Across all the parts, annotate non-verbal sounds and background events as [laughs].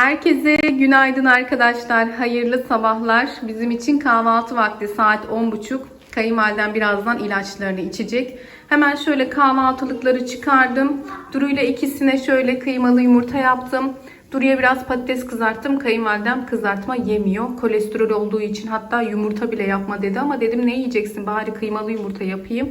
Herkese günaydın arkadaşlar. Hayırlı sabahlar. Bizim için kahvaltı vakti saat 10.30. Kayınvaliden birazdan ilaçlarını içecek. Hemen şöyle kahvaltılıkları çıkardım. Duru ile ikisine şöyle kıymalı yumurta yaptım. Duru'ya biraz patates kızarttım. Kayınvalidem kızartma yemiyor. Kolesterol olduğu için hatta yumurta bile yapma dedi ama dedim ne yiyeceksin bari kıymalı yumurta yapayım.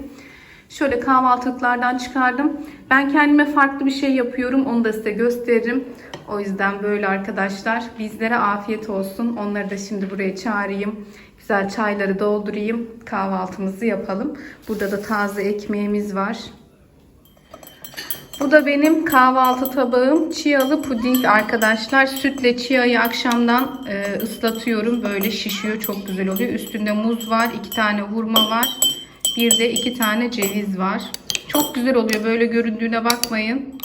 Şöyle kahvaltılıklardan çıkardım. Ben kendime farklı bir şey yapıyorum. Onu da size gösteririm. O yüzden böyle arkadaşlar. Bizlere afiyet olsun. Onları da şimdi buraya çağırayım. Güzel çayları doldurayım. Kahvaltımızı yapalım. Burada da taze ekmeğimiz var. Bu da benim kahvaltı tabağım. Çiyalı puding arkadaşlar. Sütle çiyayı akşamdan e, ıslatıyorum. Böyle şişiyor. Çok güzel oluyor. Üstünde muz var. iki tane hurma var. Bir de iki tane ceviz var. Çok güzel oluyor. Böyle göründüğüne bakmayın.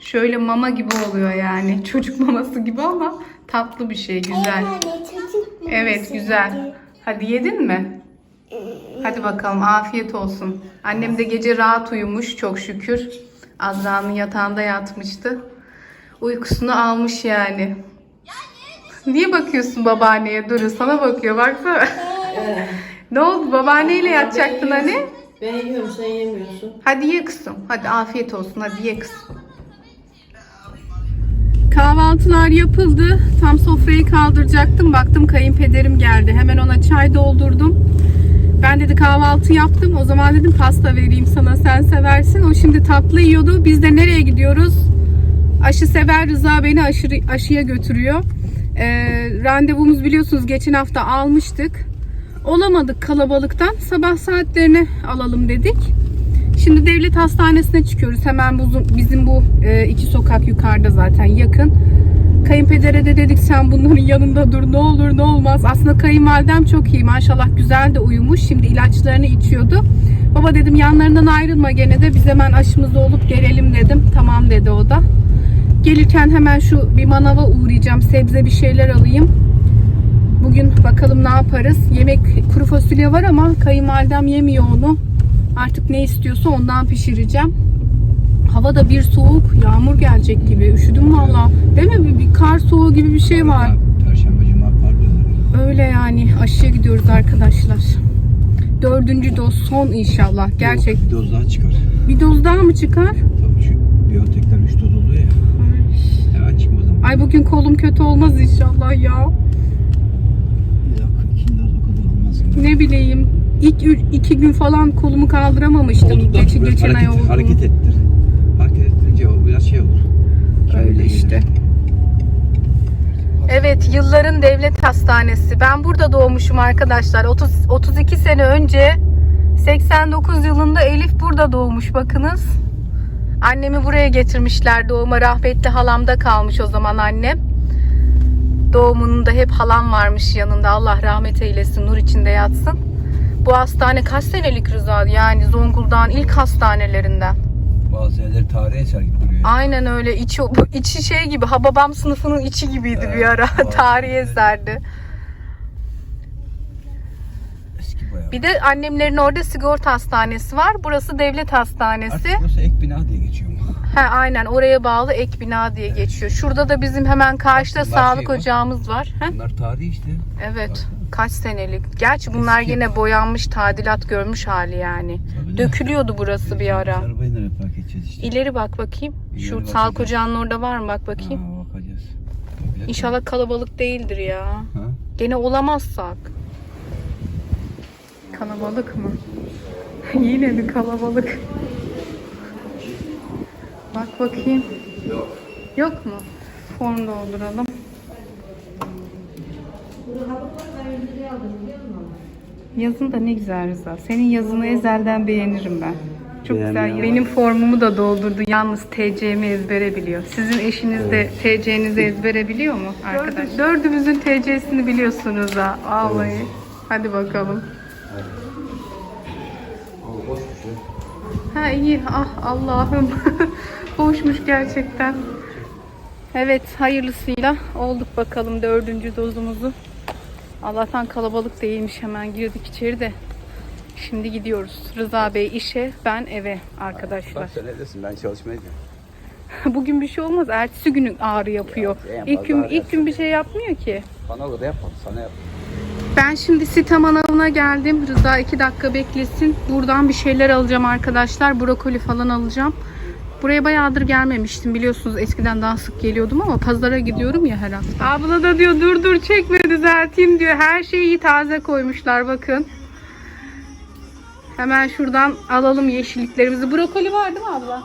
Şöyle mama gibi oluyor yani. [laughs] Çocuk maması gibi ama tatlı bir şey. Güzel. Evet güzel. Hadi yedin mi? Hadi bakalım afiyet olsun. Annem de gece rahat uyumuş çok şükür. Azra'nın yatağında yatmıştı. Uykusunu almış yani. Niye bakıyorsun babaanneye? Dur sana bakıyor baksana. [laughs] ne oldu babaanneyle yatacaktın hani? Ben yiyorum sen yemiyorsun. Hadi ye kızım. Hadi afiyet olsun. Hadi ye kızım. Kahvaltılar yapıldı. Tam sofrayı kaldıracaktım. Baktım kayınpederim geldi. Hemen ona çay doldurdum. Ben dedi kahvaltı yaptım. O zaman dedim pasta vereyim sana sen seversin. O şimdi tatlı yiyordu. Biz de nereye gidiyoruz? Aşı sever Rıza beni aşırı, aşıya götürüyor. Ee, randevumuz biliyorsunuz geçen hafta almıştık. Olamadık kalabalıktan. Sabah saatlerini alalım dedik. Şimdi devlet hastanesine çıkıyoruz. Hemen bizim bu e, iki sokak yukarıda zaten yakın. Kayınpedere de dedik sen bunların yanında dur ne olur ne olmaz. Aslında kayınvalidem çok iyi maşallah güzel de uyumuş. Şimdi ilaçlarını içiyordu. Baba dedim yanlarından ayrılma gene de biz hemen aşımızda olup gelelim dedim. Tamam dedi o da. Gelirken hemen şu bir manava uğrayacağım. Sebze bir şeyler alayım. Bugün bakalım ne yaparız. Yemek kuru fasulye var ama kayınvalidem yemiyor onu. Artık ne istiyorsa ondan pişireceğim. Hava da bir soğuk, yağmur gelecek gibi. Üşüdüm valla. Değil mi? Bir, bir kar soğuğu gibi bir şey var. Perşembe cuma parlıyorlar. Öyle yani. Aşıya gidiyoruz arkadaşlar. Dördüncü doz son inşallah. Gerçek. Bir doz daha çıkar. Bir doz daha mı çıkar? Tabii şu biyotekler 3 doz oluyor ya. Hemen çıkmaz ama. Ay bugün kolum kötü olmaz inşallah ya. Dakika ikinci doz o kadar olmaz. Ne bileyim. İlk ü- iki gün falan kolumu kaldıramamıştım. Olduktan Geçen, sonra geçen ay hareket, oldu. hareket ettir. Hareket ettirince o biraz şey olur. Öyle Kendine işte. gelir. Evet, yılların devlet hastanesi. Ben burada doğmuşum arkadaşlar. 30 32 sene önce 89 yılında Elif burada doğmuş bakınız. Annemi buraya getirmişler doğuma. Rahmetli halamda kalmış o zaman annem. Doğumunda hep halam varmış yanında. Allah rahmet eylesin, nur içinde yatsın. Bu hastane kaç senelik Rıza? Yani Zonguldak'ın ilk hastanelerinden. Bazı yerler tarihi eser gibi duruyor. Aynen öyle. İçi, içi şey gibi. Hababam sınıfının içi gibiydi bir ara. Evet, Tarihi evet. eserdi. Eski bayağı. Bir de annemlerin orada sigorta hastanesi var. Burası devlet hastanesi. Artık burası ek bina diye geçiyor mu? He aynen oraya bağlı ek bina diye geçiyor. Şurada da bizim hemen karşıda Bunlar sağlık şey mi? ocağımız var. He? Bunlar tarihi işte. Evet. Kaç senelik. Gerçi bunlar Eski. yine boyanmış, tadilat görmüş hali yani. Tabii. Dökülüyordu burası bir ara. Arabayı nereye park edeceğiz işte. İleri bak bakayım. İleri Şu bakacağız. sağlık ocağının orada var mı bak bakayım. Ha, bakacağız. Tabii. İnşallah kalabalık değildir ya. Ha? Gene olamazsak. Kalabalık mı? [laughs] Yine mi kalabalık? Bak bakayım. Yok. Yok mu? Form dolduralım. Yazın da ne güzel Rıza. Senin yazını ezelden beğenirim ben. Çok güzel. Beğenmeyen Benim formumu da doldurdu. Yalnız TC'mi ezbere biliyor. Sizin eşiniz de TC'nizi ezbere biliyor mu arkadaş? Dördümüzün TC'sini biliyorsunuz ha. Vallahi. Hadi bakalım. Ha iyi. Ah Allah'ım. [laughs] Boşmuş gerçekten. Evet hayırlısıyla olduk bakalım dördüncü dozumuzu. Allah'tan kalabalık değilmiş hemen girdik içeri de. Şimdi gidiyoruz. Rıza Bey işe, ben eve arkadaşlar. Bak neredesin? Ben çalışmaya gidiyorum. [laughs] Bugün bir şey olmaz. Ertesi günü ağrı yapıyor. Yapmaz, İlk gün ağrı ilk gün bir şey yapmıyor ki. Bana göre yapalım sana yap. Ben şimdi site manavına geldim. Rıza iki dakika beklesin. Buradan bir şeyler alacağım arkadaşlar. Brokoli falan alacağım. Buraya bayağıdır gelmemiştim biliyorsunuz. Eskiden daha sık geliyordum ama pazara gidiyorum ya her hafta. Abla da diyor dur dur çekme düzelteyim diyor. Her şeyi taze koymuşlar bakın. Hemen şuradan alalım yeşilliklerimizi. Brokoli var değil mi abla?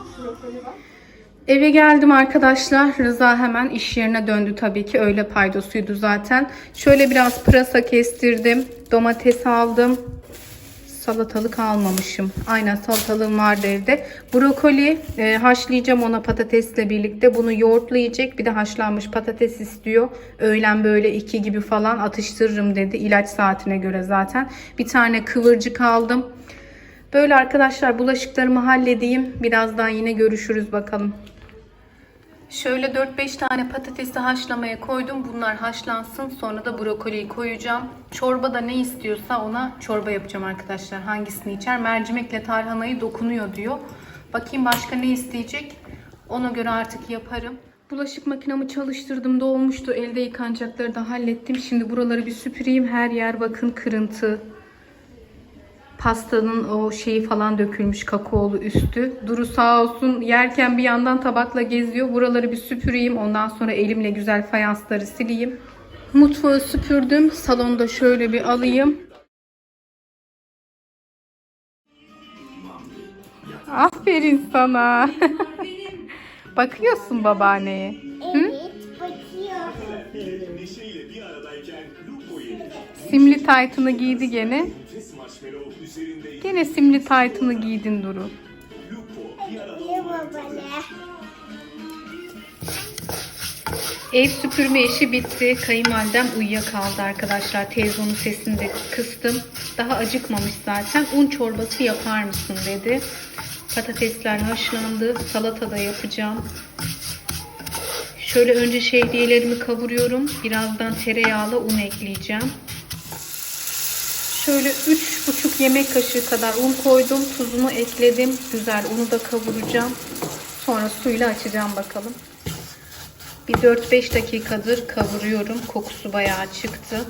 Eve geldim arkadaşlar. Rıza hemen iş yerine döndü tabii ki. Öğle paydosuydu zaten. Şöyle biraz pırasa kestirdim. Domates aldım. Salatalık almamışım. Aynen salatalığım vardı evde. Brokoli e, haşlayacağım ona patatesle birlikte. Bunu yoğurtlu yiyecek. Bir de haşlanmış patates istiyor. Öğlen böyle iki gibi falan atıştırırım dedi. İlaç saatine göre zaten. Bir tane kıvırcık aldım. Böyle arkadaşlar bulaşıklarımı halledeyim. Birazdan yine görüşürüz bakalım. Şöyle 4-5 tane patatesi haşlamaya koydum. Bunlar haşlansın. Sonra da brokoliyi koyacağım. Çorba da ne istiyorsa ona çorba yapacağım arkadaşlar. Hangisini içer? Mercimekle tarhanayı dokunuyor diyor. Bakayım başka ne isteyecek? Ona göre artık yaparım. Bulaşık makinamı çalıştırdım. Dolmuştu. Elde yıkanacakları da hallettim. Şimdi buraları bir süpüreyim. Her yer bakın kırıntı. Pastanın o şeyi falan dökülmüş kakaolu üstü. Duru sağ olsun yerken bir yandan tabakla geziyor. Buraları bir süpüreyim. Ondan sonra elimle güzel fayansları sileyim. Mutfağı süpürdüm. Salonda şöyle bir alayım. Aferin sana. [laughs] Bakıyorsun babaanneye. Evet, bakıyor. neşeyle bir aradayken Lupo yedi. Simli taytını giydi gene. Gene simli taytını giydin Duru. Ev süpürme işi bitti. Kayınvalidem uyuyakaldı arkadaşlar. Televizyonun sesini de kıstım. Daha acıkmamış zaten. Un çorbası yapar mısın dedi. Patatesler haşlandı. Salata da yapacağım. Şöyle önce şehriyelerimi kavuruyorum. Birazdan tereyağla un ekleyeceğim. Şöyle 3,5 yemek kaşığı kadar un koydum. Tuzunu ekledim. Güzel unu da kavuracağım. Sonra suyla açacağım bakalım. Bir 4-5 dakikadır kavuruyorum. Kokusu bayağı çıktı.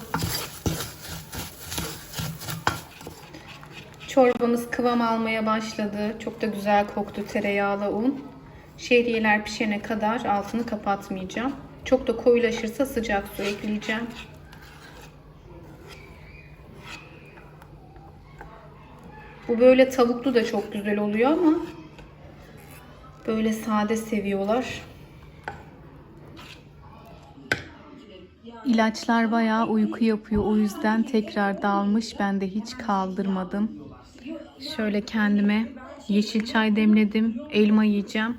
Çorbamız kıvam almaya başladı. Çok da güzel koktu tereyağlı un. Şehriyeler pişene kadar altını kapatmayacağım. Çok da koyulaşırsa sıcak su ekleyeceğim. Bu böyle tavuklu da çok güzel oluyor ama böyle sade seviyorlar. İlaçlar bayağı uyku yapıyor. O yüzden tekrar dalmış. Ben de hiç kaldırmadım. Şöyle kendime yeşil çay demledim. Elma yiyeceğim.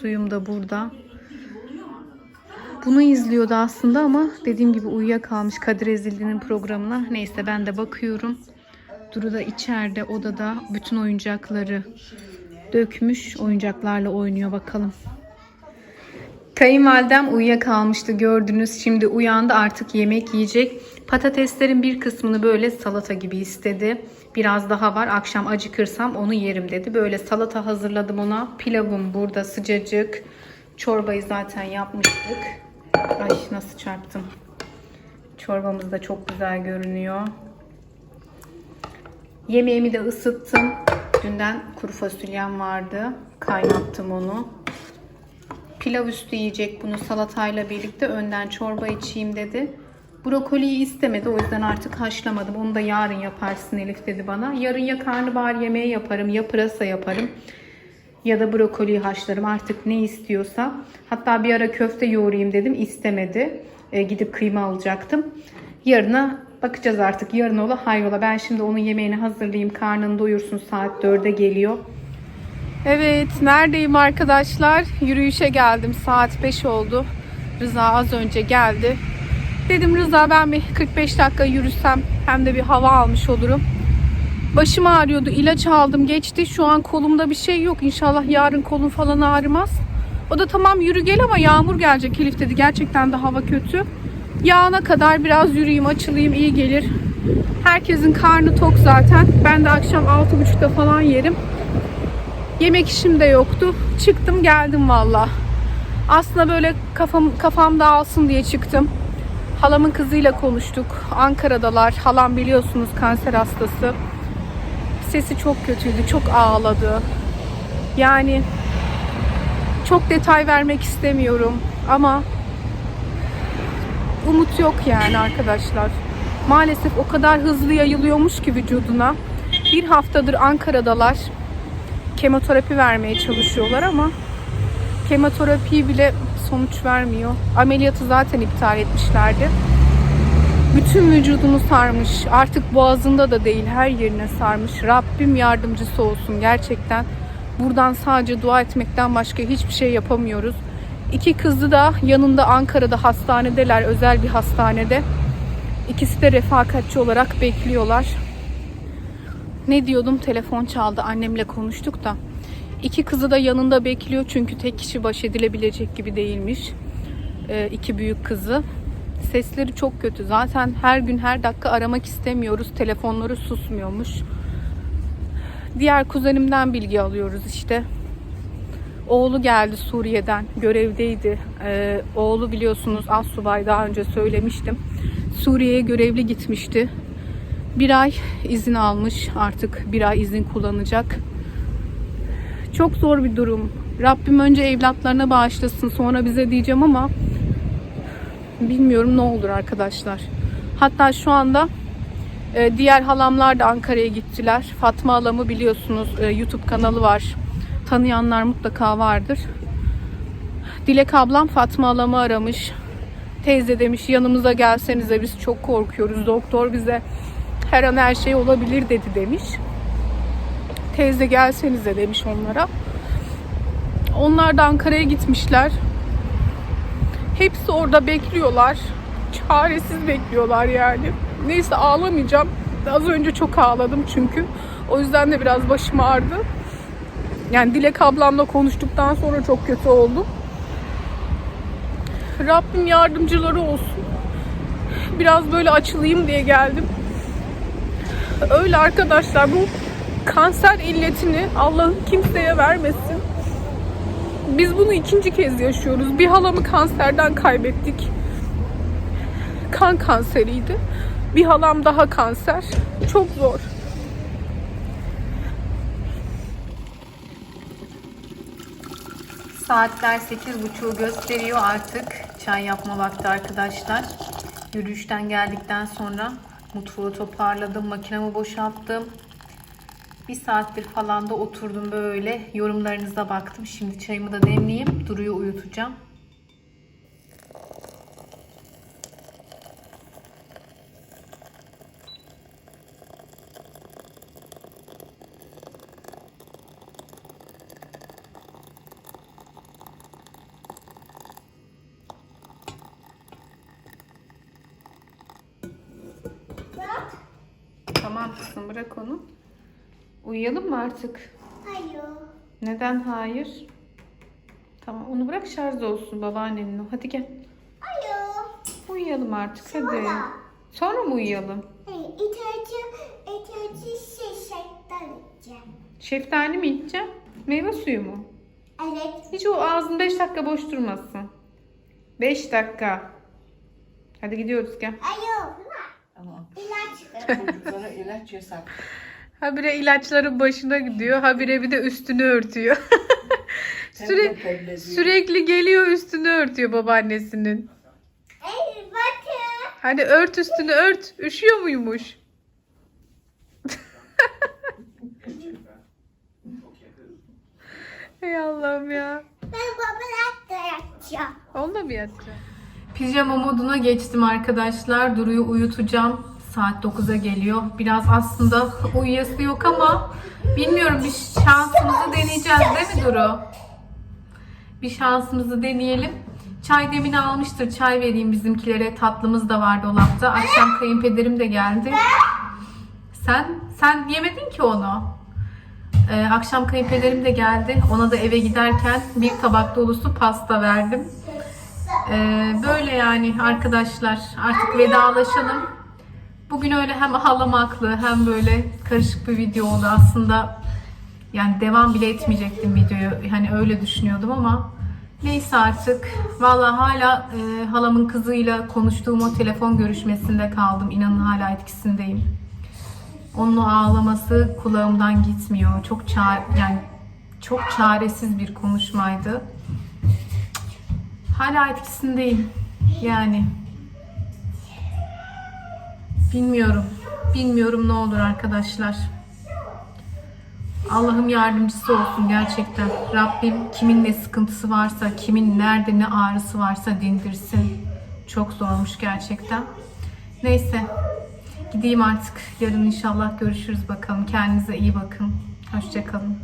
Suyum da burada. Bunu izliyordu aslında ama dediğim gibi uyuyakalmış Kadir Ezildi'nin programına. Neyse ben de bakıyorum. Duru da içeride odada bütün oyuncakları dökmüş. Oyuncaklarla oynuyor bakalım. Kayınvalidem uyuyakalmıştı gördünüz. Şimdi uyandı artık yemek yiyecek. Patateslerin bir kısmını böyle salata gibi istedi. Biraz daha var. Akşam acıkırsam onu yerim dedi. Böyle salata hazırladım ona. Pilavım burada sıcacık. Çorbayı zaten yapmıştık. Ay nasıl çarptım. Çorbamız da çok güzel görünüyor. Yemeğimi de ısıttım. Dünden kuru fasulyem vardı. Kaynattım onu. Pilav üstü yiyecek bunu salatayla birlikte. Önden çorba içeyim dedi. Brokoliyi istemedi o yüzden artık haşlamadım. Onu da yarın yaparsın Elif dedi bana. Yarın ya karnabahar yemeği yaparım ya pırasa yaparım. Ya da brokoliyi haşlarım artık ne istiyorsa. Hatta bir ara köfte yoğurayım dedim istemedi. E, gidip kıyma alacaktım. Yarına bakacağız artık. Yarın ola hayrola. Ben şimdi onun yemeğini hazırlayayım. Karnını doyursun saat 4'e geliyor. Evet, neredeyim arkadaşlar? Yürüyüşe geldim. Saat 5 oldu. Rıza az önce geldi. Dedim Rıza ben bir 45 dakika yürüsem hem de bir hava almış olurum. Başım ağrıyordu. ilaç aldım geçti. Şu an kolumda bir şey yok. İnşallah yarın kolum falan ağrımaz. O da tamam yürü gel ama yağmur gelecek Elif dedi. Gerçekten de hava kötü. Yağına kadar biraz yürüyeyim açılayım iyi gelir. Herkesin karnı tok zaten. Ben de akşam 6.30'da falan yerim. Yemek işim de yoktu. Çıktım geldim valla. Aslında böyle kafam kafam dağılsın diye çıktım. Halamın kızıyla konuştuk. Ankara'dalar. Halam biliyorsunuz kanser hastası. Sesi çok kötüydü. Çok ağladı. Yani çok detay vermek istemiyorum ama umut yok yani arkadaşlar. Maalesef o kadar hızlı yayılıyormuş ki vücuduna. Bir haftadır Ankara'dalar. Kemoterapi vermeye çalışıyorlar ama kemoterapi bile sonuç vermiyor. Ameliyatı zaten iptal etmişlerdi. Bütün vücudunu sarmış. Artık boğazında da değil her yerine sarmış. Rabbim yardımcısı olsun gerçekten. Buradan sadece dua etmekten başka hiçbir şey yapamıyoruz. İki kızı da yanında Ankara'da hastanedeler, özel bir hastanede. İkisi de refakatçi olarak bekliyorlar. Ne diyordum? Telefon çaldı. Annemle konuştuk da. İki kızı da yanında bekliyor çünkü tek kişi baş edilebilecek gibi değilmiş. Ee, iki büyük kızı. Sesleri çok kötü. Zaten her gün her dakika aramak istemiyoruz. Telefonları susmuyormuş. Diğer kuzenimden bilgi alıyoruz işte. Oğlu geldi Suriye'den. Görevdeydi. Ee, oğlu biliyorsunuz Assubay daha önce söylemiştim. Suriye'ye görevli gitmişti. Bir ay izin almış. Artık bir ay izin kullanacak. Çok zor bir durum. Rabbim önce evlatlarına bağışlasın sonra bize diyeceğim ama bilmiyorum ne olur arkadaşlar. Hatta şu anda e, diğer halamlar da Ankara'ya gittiler. Fatma halamı biliyorsunuz e, YouTube kanalı var. Tanıyanlar mutlaka vardır. Dilek ablam Fatma halamı aramış. Teyze demiş yanımıza gelsenize biz çok korkuyoruz. Doktor bize her an her şey olabilir dedi demiş. Teyze gelsenize demiş onlara. Onlar da Ankara'ya gitmişler. Hepsi orada bekliyorlar. Çaresiz bekliyorlar yani. Neyse ağlamayacağım. Az önce çok ağladım çünkü. O yüzden de biraz başım ağrıdı. Yani Dilek ablamla konuştuktan sonra çok kötü oldum. Rabbim yardımcıları olsun. Biraz böyle açılayım diye geldim. Öyle arkadaşlar bu kanser illetini Allah'ın kimseye vermesin. Biz bunu ikinci kez yaşıyoruz. Bir halamı kanserden kaybettik. Kan kanseriydi. Bir halam daha kanser. Çok zor. Saatler 8.30'u gösteriyor artık. Çay yapma vakti arkadaşlar. Yürüyüşten geldikten sonra mutfağı toparladım, makinamı boşalttım. Bir saattir falan da oturdum böyle. Yorumlarınıza baktım. Şimdi çayımı da demleyeyim. Duru'yu uyutacağım. Kızım bırak onu. Uyuyalım mı artık? Hayır. Neden hayır? Tamam onu bırak şarj olsun babaannenin o. Hadi gel. Hayır. Uyuyalım artık hadi. Sonra. Sonra mı uyuyalım? Hayır. İhtiyacı, ihtiyacı şey şeytan içeceğim. Şeftali mi içeceğim? Meyve suyu mu? Evet. Hiç o ağzın 5 dakika boş durmasın. 5 dakika. Hadi gidiyoruz gel. Hayır. Tamam. İlaç. Çocuklara ilaç yasak. Habire ilaçların başına gidiyor. Habire bir de üstünü örtüyor. [laughs] Süre- tellediyor. sürekli geliyor üstünü örtüyor babaannesinin. Ey. Hadi ört üstünü ört. Üşüyor muymuş? [laughs] Ey Allah'ım ya. Ben babalar da yapacağım. Onunla mı yatacağım? Pijama moduna geçtim arkadaşlar. Duru'yu uyutacağım. Saat 9'a geliyor. Biraz aslında uyuyası yok ama bilmiyorum bir şansımızı deneyeceğiz değil mi Duru? Bir şansımızı deneyelim. Çay demini almıştır. Çay vereyim bizimkilere. Tatlımız da var dolapta. Akşam kayınpederim de geldi. Sen sen yemedin ki onu. Ee, akşam kayınpederim de geldi. Ona da eve giderken bir tabak dolusu pasta verdim. Ee, böyle yani arkadaşlar artık vedalaşalım. Bugün öyle hem halamaklı hem böyle karışık bir video oldu aslında. Yani devam bile etmeyecektim videoyu. Hani öyle düşünüyordum ama Neyse artık. Valla hala e, halamın kızıyla konuştuğum o telefon görüşmesinde kaldım. İnanın hala etkisindeyim. Onun o ağlaması kulağımdan gitmiyor. Çok ça yani çok çaresiz bir konuşmaydı. Hala etkisindeyim. Yani bilmiyorum. Bilmiyorum ne olur arkadaşlar. Allah'ım yardımcısı olsun gerçekten. Rabbim kimin ne sıkıntısı varsa, kimin nerede ne ağrısı varsa dindirsin. Çok zormuş gerçekten. Neyse. Gideyim artık. Yarın inşallah görüşürüz bakalım. Kendinize iyi bakın. Hoşçakalın.